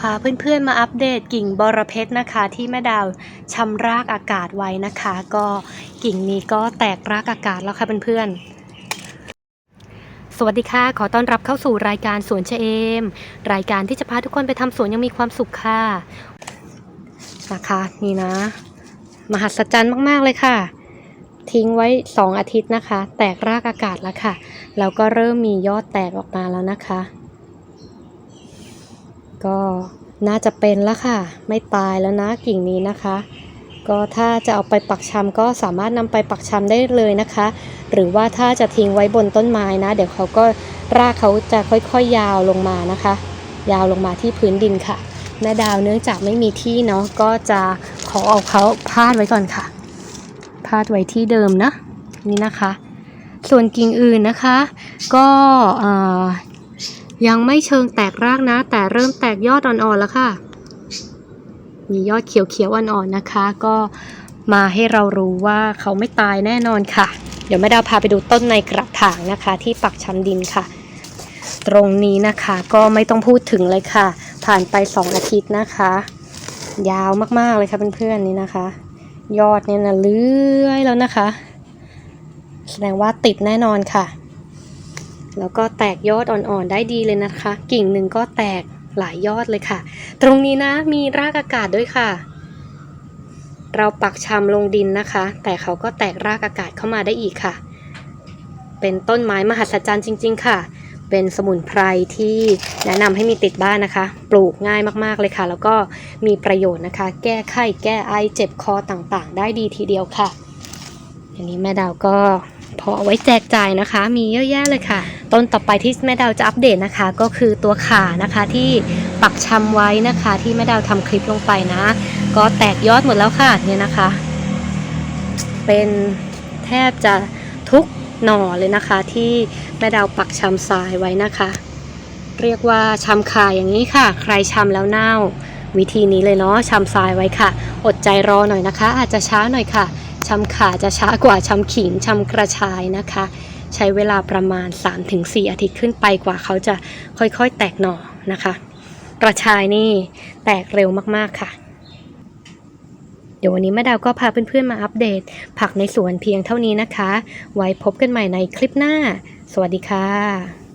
พาเพื่อนๆมาอัปเดตกิ่งบรเพชรนะคะ ที่แม่ดาวชำรากอากาศไว้นะคะ ก็กิ่งนี้ก็แตกรากอากาศแล้วค่ะเพื่อนๆสวัสดีค่ะ ขอต้อนรับเข้าสู่รายการสวนเชเอม รายการที่จะพาทุกคนไปทำสวนยังมีความสุขค่ะนะคะ นี่นะ มหัศจรรย์มากๆเลยค่ะ ทิ้งไว้ 2 อาทิตย์นะคะ แตกรากอากาศแล้วค่ะ แล้วก็เริ่มมียอดแตกออกมาแล้วนะคะ ก็น่าจะเป็นแล้วค่ะ ไม่ตายแล้วนะกิ่งนี้นะคะ ก็ถ้าจะเอาไปปักชำก็สามารถนำไปปักชำได้เลยนะคะ หรือว่าถ้าจะทิ้งไว้บนต้นไม้นะ เดี๋ยวเขาก็รากเขาจะค่อยๆยาวลงมานะคะ ยาวลงมาที่พื้นดินค่ะ แม่ดาวเนื่องจากไม่มีที่เนาะก็จะขอเอาเขาพาดไว้ก่อนค่ะ พาดไว้ที่เดิมนะนี่นะคะ ส่วนกิ่งอื่นนะคะ ก็เอ่อ ยังไม่เชิงแตกรากนะ แต่เริ่มแตกยอดอ่อนๆแล้วค่ะ มียอดเขียวๆอ่อนๆนะคะ ก็มาให้เรารู้ว่าเขาไม่ตายแน่นอนค่ะ เดี๋ยวแม่ดาวพาไปดูต้นในกระถางนะคะ ที่ปักช้ำดินค่ะ ตรงนี้นะคะก็ไม่ต้องพูดถึงเลยค่ะ ผ่านไป 2 อาทิตย์นะคะ ยาวมากๆเลยค่ะเพื่อนๆนี่นะคะ ยอดเนี่ยนะเลื้อยแล้วนะคะ แสดงว่าติดแน่นอนค่ะ แล้วก็แตกยอดอ่อนๆได้ดีเลยนะคะ กิ่งหนึ่งก็แตกหลายยอดเลยค่ะ ตรงนี้นะมีรากอากาศด้วยค่ะ เราปักชำลงดินนะคะ แต่เขาก็แตกรากอากาศเข้ามาได้อีกค่ะ เป็นต้นไม้มหัศจรรย์จริง ๆ ค่ะ เป็นสมุนไพรที่แนะนำให้มีติดบ้านนะคะ ปลูกง่ายมากๆเลยค่ะ แล้วก็มีประโยชน์นะคะ แก้ไข้แก้ไอเจ็บคอต่างๆ ได้ดีทีเดียวค่ะ อันนี้แม่ดาวก็ พอเอาไว้แจกจ่ายนะคะ มีเยอะแยะเลยค่ะ ต้นต่อไปที่แม่ดาวจะอัปเดตนะคะ ก็คือตัวขานะคะที่ปักชำไว้นะคะ ที่แม่ดาวทำคลิปลงไปนะ ก็แตกยอดหมดแล้วค่ะเนี่ยนะคะ เป็นแทบจะทุกหน่อเลยนะคะ ที่แม่ดาวปักชำทรายไว้นะคะ เรียกว่าชำขาอย่างนี้ค่ะ ใครชำแล้วเน่าวิธีนี้เลยเนาะชำทรายไว้ค่ะ อดใจรอหน่อยนะคะ อาจจะช้าหน่อยค่ะ ชำขาจะช้ากว่าชำขิงชำกระชายนะคะ ใช้เวลาประมาณ 3-4 อาทิตย์ขึ้นไปกว่าเขาจะค่อยๆแตกหน่อนะคะ กระชายนี่แตกเร็วมากๆค่ะ เดี๋ยววันนี้แม่ดาวก็พาเพื่อนๆมาอัปเดต ผักในสวนเพียงเท่านี้นะคะ ไว้พบกันใหม่ในคลิปหน้า สวัสดีค่ะ